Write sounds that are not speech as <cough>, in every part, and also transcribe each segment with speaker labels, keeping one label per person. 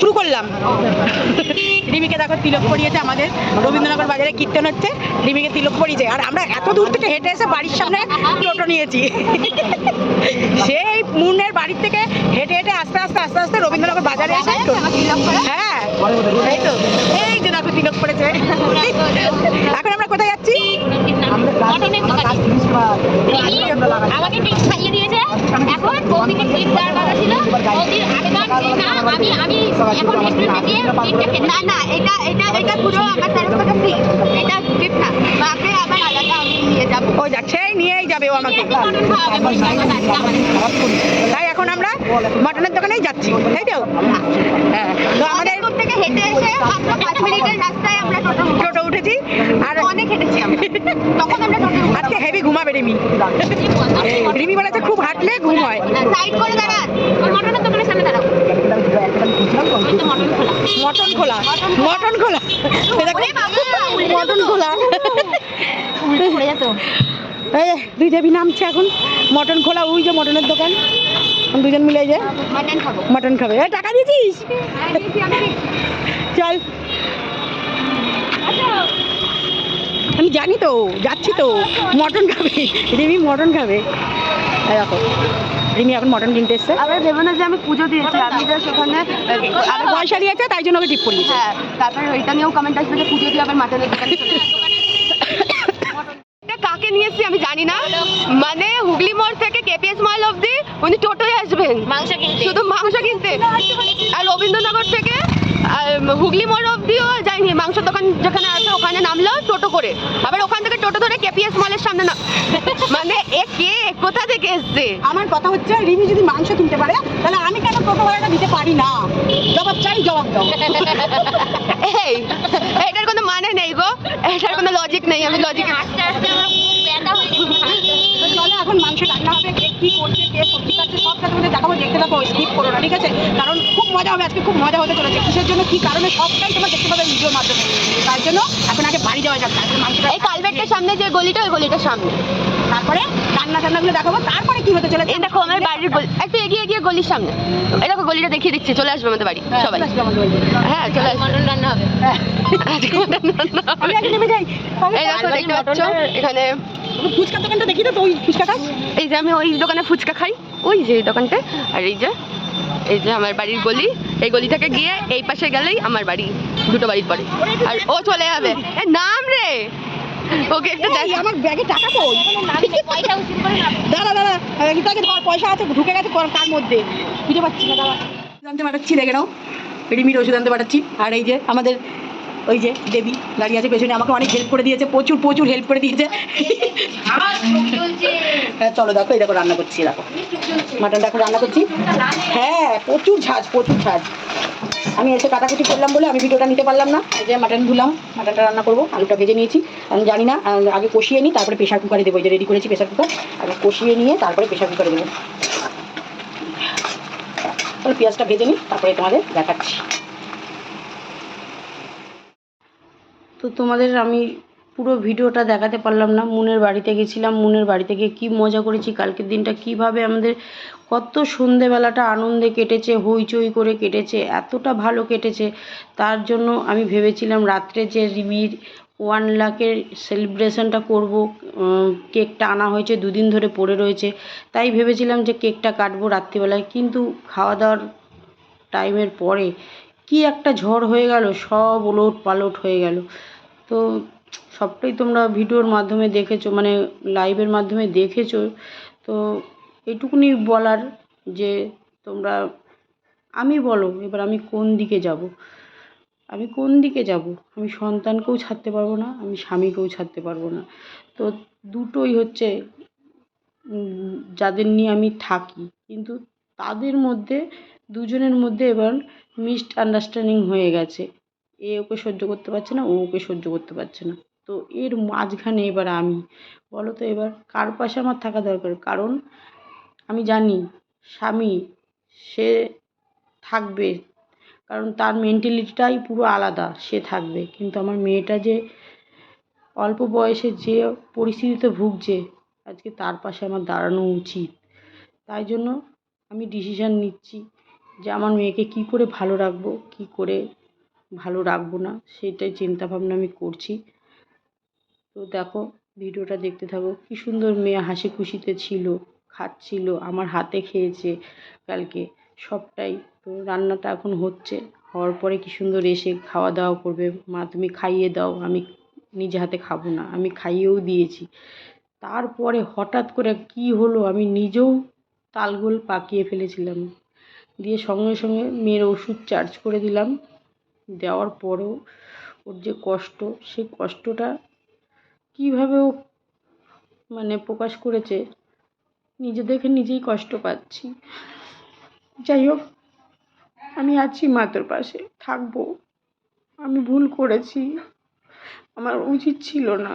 Speaker 1: শুরু করলাম। রিমিকে দেখো তিলক পরিয়েছে আমাদের। রবীন্দ্রনগর বাজারে কীর্তন হচ্ছে রিমিকে তিলক পরিয়েছে। আর আমরা এত দূর থেকে হেঁটে এসে বাড়ির সামনে টোটো নিয়েছি। সেই মুনের বাড়ির থেকে হেঁটে হেঁটে আস্তে আস্তে আস্তে আস্তে রবীন্দ্রনগর বাজারে এসে হ্যাঁ এই তো এই যে দেখো তিলক পড়েছে। এখন আমরা কোথায় যাচ্ছি?
Speaker 2: আমাকে ঠিক খাইয়ে দিয়েছে এখন বৌদিকে ট্রিট দেওয়ার কথা ছিল বৌদির আবেদন যে না না এটা এটা এটা পুরো আমার তরফ থেকে ফ্রি এটা ট্রিট না। বাপরে আবার আলাদা আমি নিয়ে যাব।
Speaker 1: ও নিয়েই যাবে ও আমাকে। তাই এখন আমরা মটনের দোকানেই যাচ্ছি তাই তো? হ্যাঁ। তো আমাদের
Speaker 2: আমাদের থেকে হেঁটে এসে মাত্র পাঁচ মিনিটের রাস্তায় আমরা টোটো উঠেছি।
Speaker 1: টোটো উঠেছি আর
Speaker 2: অনেক হেঁটেছি আমরা। তখন আমরা টোটো
Speaker 1: আজকে হেভি ঘুমাবে রিমি। রিমি বলেছে খুব হাঁটলে ঘুম হয়।
Speaker 2: সাইড করে দাঁড়ান ওই মটনের দোকানের সামনে দাঁড়াও ওই তো মটন খোলা।
Speaker 1: মটন খোলা। মটন খোলা। এই দুই দেবী নামছে এখন। মটন খোলা ওই যে মটনের দোকান। দুজন মিলে যে
Speaker 2: মটন খাবে।
Speaker 1: এ টাকা দিয়েছিস? চল। আমি জানি তো যাচ্ছি তো। মটন খাবে। রিমি মটন খাবে। দেখো। রিমি এখন মটন কিনতে এসছে।
Speaker 3: আবার ভেবো না যে আমি পুজো দিয়েছি আমি জাস্ট ওখানে
Speaker 1: আর পয়সা দিয়েছে তাই জন্য ওকে টিপ করি
Speaker 3: হ্যাঁ তারপরে ওইটা নিয়েও কমেন্ট আসবে যে পুজো দিয়ে আবার মাটনের দোকানে কাকে নিয়ে এসেছি আমি জানি না। মানে হুগলি মোড় থেকে কেপিএস মল অবধি উনি টোটোয় আসবেন।
Speaker 2: মাংস কিনতে।
Speaker 3: শুধু মাংস কিনতে। আর রবীন্দ্রনগর থেকে হুগলি মোড় অবধিও যায়নি মাংস দোকান যেখানে আছে ওখানে নামলো টোটো করে। আবার ওখান থেকে টোটো ধরে কেপিএস মলের সামনে না <laughs> মানে এ কে? কোথা থেকে এসছে?
Speaker 1: আমার কথা হচ্ছে রিমি যদি মাংস কিনতে পারে তাহলে আমি কেন টোটো ভাড়াটা দিতে পারি না? জবাব চাই জবাব দাও। <laughs>
Speaker 3: এই এটার কোনো মানে নেই গো। এটার কোনো লজিক নেই আমি লজিক
Speaker 2: আস্তে আস্তে
Speaker 1: এখন মাংস রান্না হবে কে কি করছে কে সবজি কাটছে সবটা তোমাদের দেখাবো দেখতে থাকো স্কিপ করো না ঠিক আছে? কারণ খুব মজা হবে আজকে খুব মজা হতে চলেছে। কিসের জন্য কি কারণে সবটাই তোমরা দেখতে পাবে ভিডিওর মাধ্যমে। তার জন্য এখন আগে বাড়ি যাওয়া যাক তারপরে মাংসটা
Speaker 3: এই কালভেটের সামনে যে গলিটা ওই গলিটার সামনে।
Speaker 1: তারপরে রান্না টান্নাগুলো দেখাবো তারপরে কি হতে চলেছে?
Speaker 3: এই দেখো আমার বাড়ির গলি একটু এগিয়ে এগিয়ে গলির সামনে। এই দেখো গলিটা দেখিয়ে দিচ্ছি চলে আসবে আমাদের বাড়ি
Speaker 1: হ্যাঁ,
Speaker 3: সবাই। হ্যাঁ চলে আসবে।
Speaker 2: মটন রান্না হবে।
Speaker 3: আজকে মটন রান্না এই দেখো দেখতে পাচ্ছ এখানে
Speaker 1: ফুচকার দোকানটা দেখি তো তো ওই ফুচকা খাস
Speaker 3: এই যে আমি ওই দোকানে ফুচকা খাই। ওই যে এই দোকানটা। আর এই যে এই যে আমার বাড়ির গলি। এই গলি থেকে গিয়ে এই পাশে গেলেই আমার বাড়ি। দুটো বাড়ির পরে। আর ও চলে যাবে। এ নাম রে! ওকে একটু দেখ।
Speaker 1: আমার ব্যাগে টাকা কই?
Speaker 2: পয়সা উচিত করে
Speaker 1: দাঁড়া দাঁড়া এই তাকে ধর পয়সা আছে ঢুকে গেছে কোন- কার মধ্যে। খুঁজে পাচ্ছি না দাঁড়া। জানতে পাঠাচ্ছি দেখে নাও রিমির ওষুধ আনতে পাঠাচ্ছি। আর এই যে আমাদের ওই যে দেবী দাঁড়িয়ে আছে পেছনে আমাকে অনেক হেল্প করে দিয়েছে প্রচুর প্রচুর হেল্প করে দিয়েছে। হ্যাঁ চলো দেখো এই দেখো রান্না করছি দেখো। মাটনটা এখন রান্না করছি। হ্যাঁ প্রচুর ঝাঁজ প্রচুর ঝাঁজ আমি এসে কাটাকুটি করলাম বলে আমি ভিডিওটা নিতে পারলাম না। যে মাটন ধুলাম মাটনটা রান্না করব আলুটা ভেজে নিয়েছি। আমি জানি না আগে কষিয়ে নিই তারপরে প্রেশার কুকারে দেবো। যে রেডি করেছি প্রেশার কুকার আগে কষিয়ে নিয়ে তারপরে প্রেশার কুকারে দেবো। তাহলে পেঁয়াজটা ভেজে নিই তারপরে তোমাদের দেখাচ্ছি। তো তোমাদের আমি পুরো ভিডিওটা দেখাতে পারলাম না। মুনের বাড়িতে গেছিলাম, মুনের বাড়িতে গিয়ে কী মজা করেছি, কালকের দিনটা কীভাবে আমাদের কত সন্ধেবেলাটা আনন্দে কেটেছে, হইচই করে কেটেছে, এতটা ভালো কেটেছে। তার জন্য আমি ভেবেছিলাম রাত্রে যে রিমির ওয়ান লাখের সেলিব্রেশনটা করব কেকটা আনা হয়েছে, দুদিন ধরে পড়ে রয়েছে। তাই ভেবেছিলাম যে কেকটা কাটবো রাত্রিবেলায়, কিন্তু খাওয়া দাওয়ার টাইমের পরে কি একটা ঝড় হয়ে গেল, সব ওলট পালট হয়ে গেল। তো সবটাই তোমরা ভিডিওর মাধ্যমে দেখেছ মানে লাইভের মাধ্যমে দেখেছ। তো এটুকুনি বলার যে তোমরা, আমি বলো, এবার আমি কোন দিকে যাব? আমি কোন দিকে যাব? আমি সন্তানকেও ছাড়তে পারব না, আমি স্বামীকেও ছাড়তে পারব না। তো দুটোই হচ্ছে যাদের নিয়ে আমি থাকি। কিন্তু তাদের মধ্যে, দুজনের মধ্যে এবার মিসড আন্ডারস্ট্যান্ডিং হয়ে গেছে। এ ওকে সহ্য করতে পারছে না, ও ওকে সহ্য করতে পারছে না। তো এর মাঝখানে এবার আমি, বলো তো এবার কার পাশে আমার থাকা দরকার? কারণ আমি জানি স্বামী, সে থাকবে, কারণ তার মেন্টালিটিটাই পুরো আলাদা, সে থাকবে। কিন্তু আমার মেয়েটা যে অল্প বয়সে যে পরিস্থিতিতে ভুগছে, আজকে তার পাশে আমার দাঁড়ানো উচিত। তাই জন্য আমি ডিসিশান নিচ্ছি।
Speaker 4: যে আমার মেয়েকে কী করে ভালো রাখব, কী করে ভালো রাখব না, সেটাই চিন্তাভাবনা আমি করছি। তো দেখো, ভিডিওটা দেখতে থাকো, কী সুন্দর মেয়ে হাসি খুশিতে ছিল, খাচ্ছিল, আমার হাতে খেয়েছে কালকে, সবটাই। তো রান্নাটা এখন হচ্ছে, হওয়ার পরে কী সুন্দর এসে খাওয়া দাওয়া করবে। মা, তুমি খাইয়ে দাও, আমি নিজে হাতে খাব না, আমি খাইয়েও দিয়েছি। তারপরে হঠাৎ করে কী হলো, আমি নিজেও তালগোল পাকিয়ে ফেলেছিলাম। দিয়ে সঙ্গে সঙ্গে মেয়ের ওষুধ চার্জ করে দিলাম। দেওয়ার পরেও ওর যে কষ্ট, সেই কষ্টটা কীভাবে ও মানে প্রকাশ করেছে, নিজে দেখে নিজেই কষ্ট পাচ্ছি। যাই হোক, আমি আছি মা তোর পাশে, থাকব। আমি ভুল করেছি, আমার উচিত ছিল না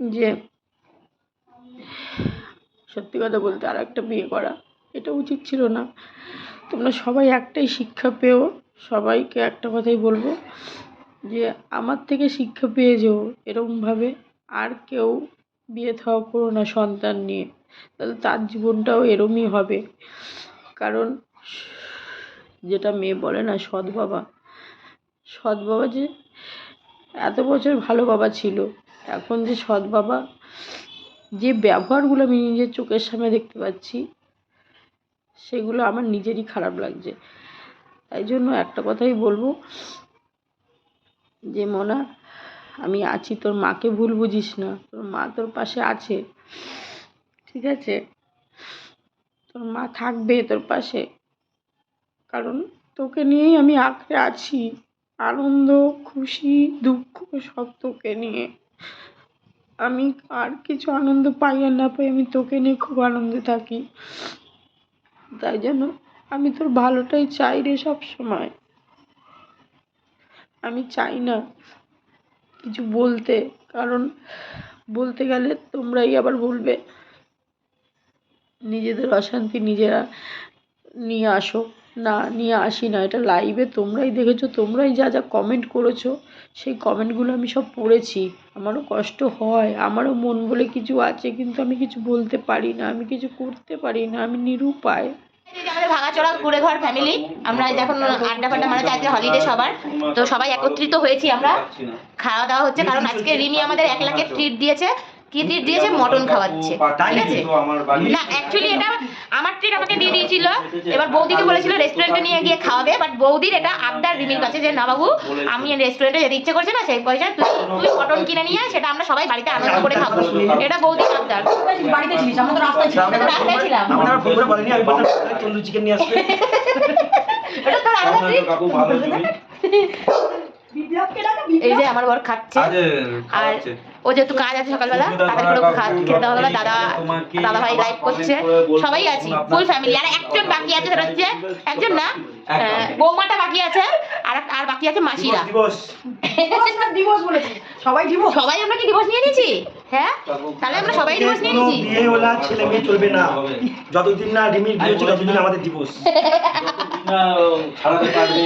Speaker 4: যে সত্যি কথা বলতে আর একটা বিয়ে করা। এটা উচিত ছিল না। তোমরা সবাই একটাই শিক্ষা পেও, সবাইকে একটা কথাই বলব যে, আমার থেকে শিক্ষা পেয়ে যেও এরকমভাবে। আর কেউ বিয়ে থাওয়া করো না সন্তান নিয়ে, তাহলে তার জীবনটাও এরমই হবে। কারণ যেটা মেয়ে বলে না, সৎ বাবা। সৎ বাবা যে এত বছর ভালো বাবা ছিল, এখন যে সৎ বাবা, যে ব্যবহারগুলো আমি নিজের চোখের সামনে দেখতে পাচ্ছি সেগুলো আমার নিজেরই খারাপ লাগছে। তাই জন্য একটা কথাই বলব যে, মনা, আমি আছি, তোর মাকে ভুল বুঝিস না। তোর মা তোর পাশে আছে, ঠিক আছে? তোর মা থাকবে তোর পাশে। কারণ তোকে নিয়েই আমি আঁকড়ে আছি, আনন্দ, খুশি, দুঃখ, সব তোকে নিয়ে। আমি আর কিছু আনন্দ পাই আর না পাই আমি তোকে নিয়ে খুব আনন্দে থাকি। তাই জন্য আমি তোর ভালোটাই চাই রে সব সময় আমি চাই না কিছু বলতে, কারণ বলতে গেলে তোমরাই আবার বলবে। নিজেদের অশান্তি নিজেরা নিয়ে আসো। না, নিয়ে আসি না। এটা লাইভে তোমরাই দেখেছ, তোমরাই যা যা কমেন্ট করেছ, সেই কমেন্টগুলো আমি সব পড়েছি। আমারও কষ্ট হয়, আমারও মন বলে কিছু আছে, কিন্তু আমি কিছু বলতে পারি না, আমি কিছু করতে পারি না, আমি নিরুপায়।
Speaker 5: ভাঙাচোরা ঘর ফ্যামিলি আমরা সবাই একত্রিত হয়েছি আমরা। খাওয়া দাওয়া হচ্ছে, কারণ আজকে রিমি আমাদের এক লাখের ট্রিট দিয়েছে। কি ট্রিট দিয়েছে? মটন খাওয়াচ্ছে। ঠিক আছে? না অ্যাকচুয়ালি এটা আমার ট্রিট আমাকে দিয়ে দিয়েছিল। এবার বৌদিকে বলেছিল রেস্টুরেন্টে নিয়ে গিয়ে খাওয়াবে। বাট বৌদির এটা আবদার রিমির কাছে যে না বাবু আমি রেস্টুরেন্টে যেতে ইচ্ছে করছে না সেই পয়সা তুই তুই মটন কিনে নিয়ে আয়, সেটা আমরা সবাই বাড়িতে আনন্দ করে খাব। এটা বৌদির আবদার।
Speaker 1: বাড়িতে ছিলিস আমরা তো রাস্তায় ছিলাম।
Speaker 5: রাস্তায় ছিলাম।
Speaker 6: আমরা ফোন করে বলেনি আমি বললাম চিকেন নিয়ে আসবে।
Speaker 5: এটা তোর আবদার এই যে আমার বর খাচ্ছে। আর ও যেহেতু কাজ আছে সকালবেলা তাদের করে খা- খেতে দেওয়া হলো দাদা দাদা ভাই লাইভ করছে। সবাই আছি ফুল ফ্যামিলি আর একজন বাকি আছে সেটা হচ্ছে একজন না বৌমাটা বাকি আছে আর আর বাকি আছে মাসিরা।
Speaker 6: দিবস
Speaker 1: দিবস বলেছি। সবাই দিবস
Speaker 5: সবাই আমরা কি ডিভোর্স নিয়ে নিয়েছি? হ্যাঁ? তাহলে আমরা সবাই দিবস নিয়ে নিয়েছি?
Speaker 6: বিয়ে ওলা ছেলে মেয়ে চলবে না। যতদিন না রিমির বিয়ে হচ্ছে ততদিন আমাদের দিবস
Speaker 7: না <laughs> ছাড়াতে পারবে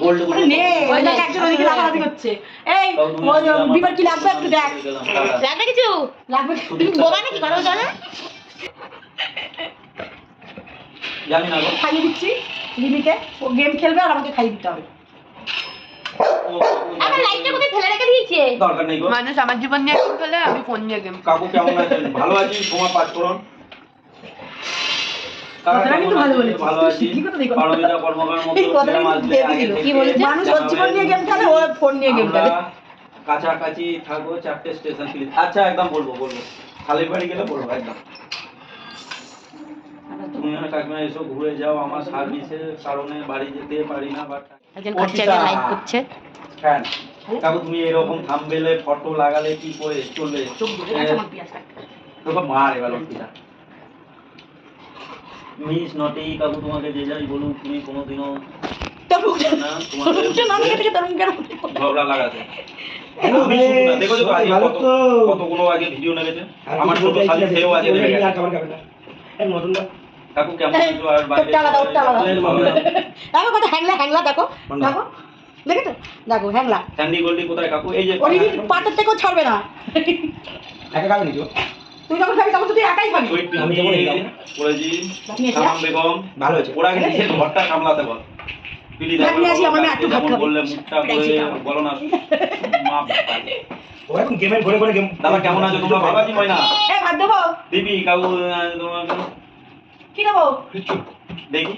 Speaker 7: গোল্ড
Speaker 1: নে ওই দেখ একজন ওইদিকে লাফালাফি করছে এই বিবার কি লাগবে একটু দেখ।
Speaker 5: লাগবে কিছু?
Speaker 1: লাগবে।
Speaker 5: তুমি বোবা নাকি কথা বলছো
Speaker 7: জানি না
Speaker 1: খাইয়ে দিচ্ছি। রিমিকে ও গেম খেলবে আর আমাকে খাইয়ে দিতে হবে।
Speaker 5: আমার লাইটটা কোথায় ফেলে রেখে দিয়েছে?
Speaker 7: দরকার নেই
Speaker 3: মানুষ আমার জীবন নিয়ে গেম খেলে আমি ফোন নিয়ে গেম
Speaker 7: কাকু কেমন আছেন ভালো আছি তোমার পাঁচ করুন কাকা
Speaker 1: কথাটা কিন্তু
Speaker 7: কেমন
Speaker 1: ভালো
Speaker 7: আছেন?
Speaker 1: বলেছিস।
Speaker 7: ভালো
Speaker 1: তুই
Speaker 7: আছি
Speaker 1: শিখলি থেকে?
Speaker 7: থেকে
Speaker 1: খেলে খেলে
Speaker 7: কাছাকাছি থাকব চারটে স্টেশন আচ্ছা একদম বলব বলব খালির বাড়ি গেলে বলব একদম তুমি কাকিমা এসো ঘুরে যাও আমার সার্ভিসের কারণে বাড়ি যেতে পারি না বাট
Speaker 5: করছে
Speaker 7: কাকু তুমি এরকম থামবেলে ফটো লাগালে কি করে চলবে তোকে মার এবার লক্ষ্মীটা মিস নটি কাকু তোমাকে যে যাই বলুক তুমি কোনোদিনও ঝগড়া লাগাতে।
Speaker 6: miss.
Speaker 7: দেখো দেখো কত কতগুলো আগে ভিডিও আমার ছোট শালি। কাকু কেমন আছো? আর বাইরে?
Speaker 1: দেখো কত হ্যাংলা হ্যাংলা দেখো। দেখো। দেখেছ? দেখো হ্যাংলা।
Speaker 7: স্যান্ডি গোল্ডি কোথায় কাকু? এই যে
Speaker 1: পাটের থেকেও ছাড়বে না।
Speaker 6: একা?
Speaker 1: তুই যখন খাবি তখন তো তুই একাই খাবি।
Speaker 6: আমি
Speaker 1: ভাত নিয়ে এসে
Speaker 7: সালাম বেগম
Speaker 6: ভালো হয়েছে।
Speaker 7: ওরা কিন্তু নিজের ঘরটা সামলাতে বল পিলি
Speaker 1: ভাত নিয়ে আসি, আমার একটু ভাত খাবে।
Speaker 7: বললে মুখটা করে বলো না মা বাবা।
Speaker 6: ও এখন গেমের ঘরে ঘরে গেম
Speaker 7: দাদা কেমন আছো? তোমরা বাবাজি ময়না?
Speaker 1: এ ভাত দেবো।
Speaker 7: দিবি তোমাকে
Speaker 1: কি দেবো?
Speaker 7: দেখি।